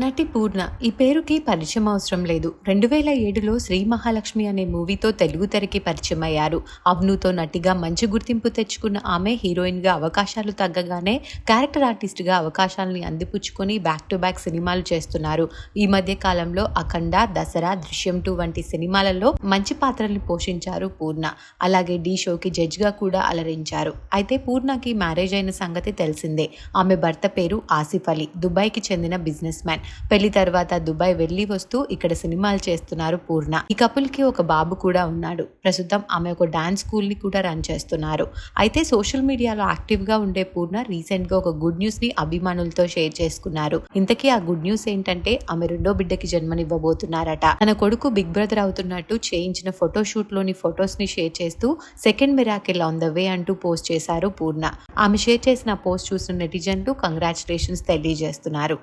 నటి పూర్ణ ఈ పేరుకి పరిచయం అవసరం లేదు. రెండు వేల ఏడులో శ్రీ మహాలక్ష్మి అనే మూవీతో తెలుగు తెరకి పరిచయం అయ్యారు అవ్నుతో నటిగా మంచి గుర్తింపు తెచ్చుకున్న ఆమె హీరోయిన్గా అవకాశాలు తగ్గగానే క్యారెక్టర్ ఆర్టిస్ట్గా అవకాశాలని అందిపుచ్చుకొని బ్యాక్ టు బ్యాక్ సినిమాలు చేస్తున్నారు. ఈ మధ్య కాలంలో అఖండ దసరా దృశ్యం టూ వంటి సినిమాలలో మంచి పాత్రల్ని పోషించారు పూర్ణ. అలాగే డీ షోకి జడ్జ్గా కూడా అలరించారు. అయితే పూర్ణకి మ్యారేజ్ అయిన సంగతి తెలిసిందే. ఆమె భర్త పేరు ఆసిఫ్ అలీ దుబాయ్కి చెందిన బిజినెస్ మ్యాన్ పెళ్ళి తర్వాత దుబాయ్ వెళ్ళి వస్తూ ఇక్కడ సినిమాలు చేస్తున్నారు పూర్ణ. ఈ కపుల్కి ఒక బాబు కూడా ఉన్నాడు. ప్రస్తుతం ఆమె ఒక డాన్స్ స్కూల్ని కూడా రన్ చేస్తున్నారు. అయితే సోషల్ మీడియాలో యాక్టివ్గా ఉండే పూర్ణ రీసెంట్గా ఒక గుడ్ న్యూస్ని అభిమానులతో షేర్ చేసుకున్నారు. ఇంతకీ ఆ గుడ్ న్యూస్ ఏంటంటే ఆమె రెండో బిడ్డకి జన్మనివ్వబోతున్నారట. తన కొడుకు బిగ్ బ్రదర్ అవుతున్నట్టు చేయించిన ఫోటోషూట్లోని ఫొటోస్ని షేర్ చేస్తూ second miracle on the way అంటూ పోస్ట్ చేశారు పూర్ణ. ఆమె షేర్ చేసిన పోస్ట్ చూసిన నెటిజన్లు కంగ్రాచులేషన్స్ తెలియజేస్తున్నారు.